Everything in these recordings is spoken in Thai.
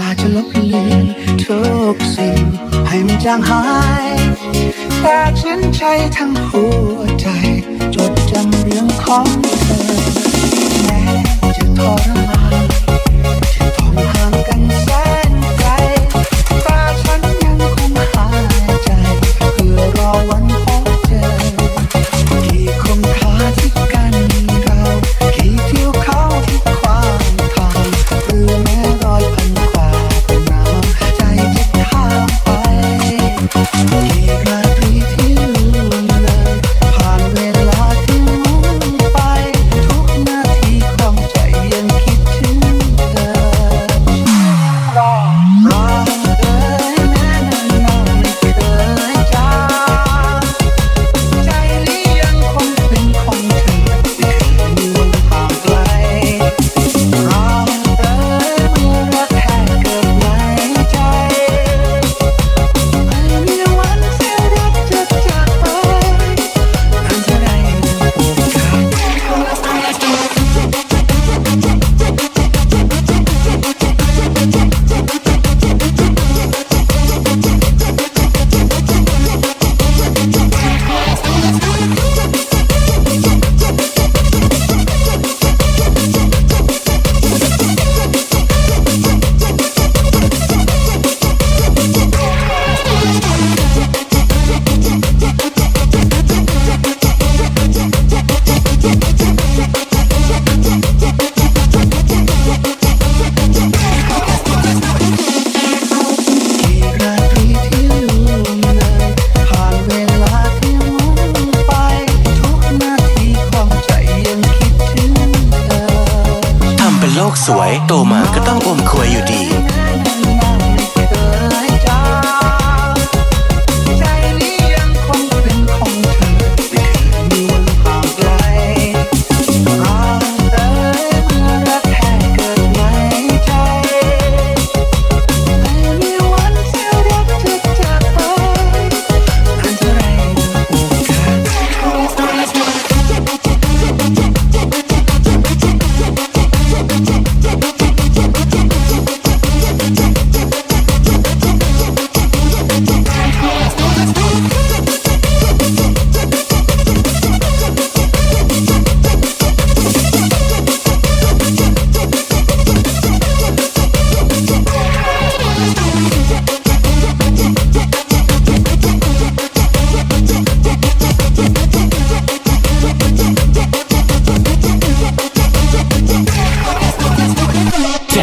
ลาจะลบเลือนทุกสิ่งให้มันจางหาย แต่ฉันใช้ทั้งหัวใจ จดจำเรื่องของ สวย โตมาก็ต้องอมควยอยู่ดี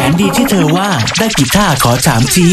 นดีที่เธอว่าได้กีตาร์ขอถามที